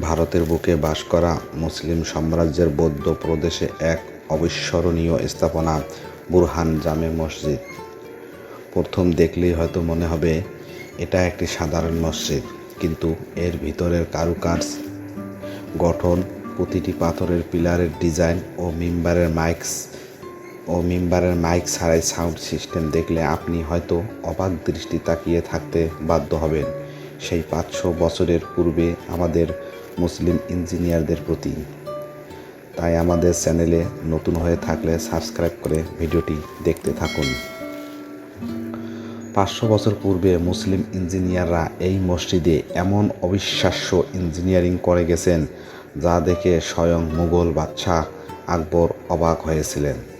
ভারতের বুকে বাস করা মুসলিম সাম্রাজ্যের বৌদ্ধ প্রদেশে এক অবিস্মরণীয় স্থাপনা, বুরহান জামে মসজিদ। প্রথম দেখলেই হয়তো মনে হবে, এটা একটি সাধারণ মসজিদ, কিন্তু এর ভিতরের কারুকাজ গঠন, প্রতিটি পাথরের পিলারের ডিজাইন ও মিম্বারের মাইকস ও মিম্বারের মাইক ছাড়াই সাউন্ড সিস্টেম দেখলে আপনি হয়তো অবাক দৃষ্টি তাকিয়ে থাকতে বাধ্য হবেন। সেই পাঁচশো বছরের পূর্বে আমাদের মুসলিম ইঞ্জিনিয়ারদের প্রতি। তাই আমাদের চ্যানেলে নতুন হয়ে থাকলে সাবস্ক্রাইব করে ভিডিওটি দেখতে থাকুন। পাঁচশো বছর পূর্বে মুসলিম ইঞ্জিনিয়াররা এই মসজিদে এমন অবিশ্বাস্য ইঞ্জিনিয়ারিং করে গেছেন, যা দেখে স্বয়ং মুঘল বাদশাহ আকবর অবাক হয়েছিলেন।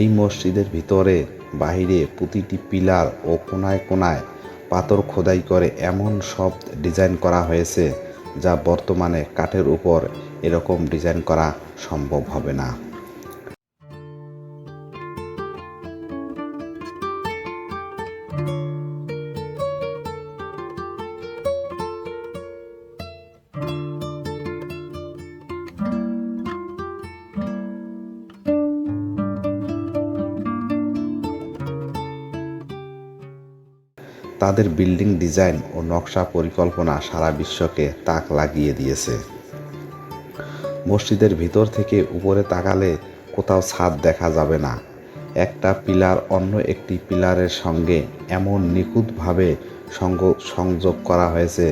এই মসজিদের ভিতরে, বাহিরে প্রতিটি পিলার ও কোনায় কোনায় পাথর খোদাই করে এমন সব ডিজাইন করা হয়েছে, যা বর্তমানে কাঠের উপর এরকম ডিজাইন করা সম্ভব হবে না। তাদের বিল্ডিং ডিজাইন ও নকশা পরিকল্পনা সারা বিশ্বকে তাক লাগিয়ে দিয়েছে। মসজিদের ভিতর থেকে উপরে তাকালে কোথাও ছাদ দেখা যাবে না। একটা পিলার অন্য একটি পিলারের সঙ্গে এমন নিখুঁতভাবে সংযোগ করা হয়েছে,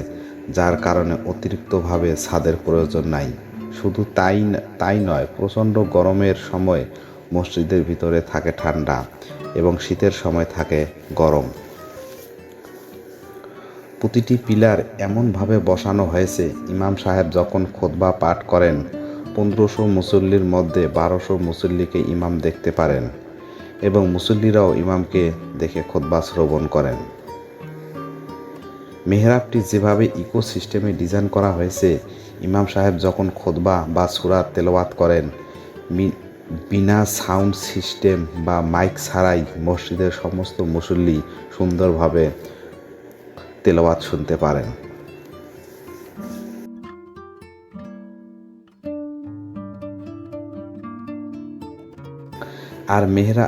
যার কারণে অতিরিক্তভাবে ছাদের প্রয়োজন নাই। শুধু তাই তাই নয়, প্রচণ্ড গরমের সময় মসজিদের ভিতরে থাকে ঠান্ডা এবং শীতের সময় থাকে গরম। প্রতিটি পিলার এমনভাবে বসানো হয়েছে, ইমাম সাহেব যখন খোদবা পাঠ করেন, পনেরোশো মুসল্লির মধ্যে বারোশো মুসল্লিকে ইমাম দেখতে পারেন এবং মুসল্লিরাও ইমামকে দেখে খোদবা শ্রবণ করেন। মেহরাবটি যেভাবে ইকো সিস্টেমে ডিজাইন করা হয়েছে, ইমাম সাহেব যখন খোদবা বা সুরাত তেলাওয়াত করেন বিনা সাউন্ড সিস্টেম বা মাইক ছাড়াই মসজিদের সমস্ত মুসল্লি সুন্দরভাবে তেলাওয়াত শুনতে পারেন। আর মেহরা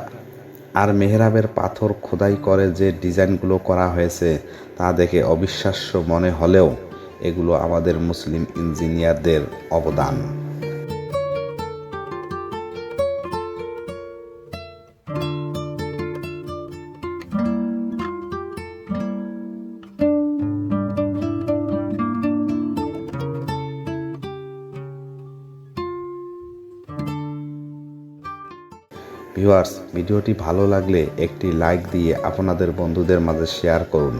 আর মেহরাবের পাথর খোদাই করে যে ডিজাইনগুলো করা হয়েছে, তা দেখে অবিশ্বাস্য মনে হলেও এগুলো আমাদের মুসলিম ইঞ্জিনিয়ারদের অবদান। ভিউয়ার্স, ভিডিওটি ভালো লাগলে একটি লাইক দিয়ে আপনাদের বন্ধুদের মাঝে শেয়ার করুন।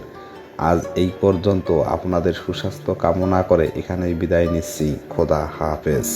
আজ এই পর্যন্ত আপনাদের সুস্বাস্থ্য কামনা করে এখানেই বিদায় নিচ্ছি। খোদা হাফেজ।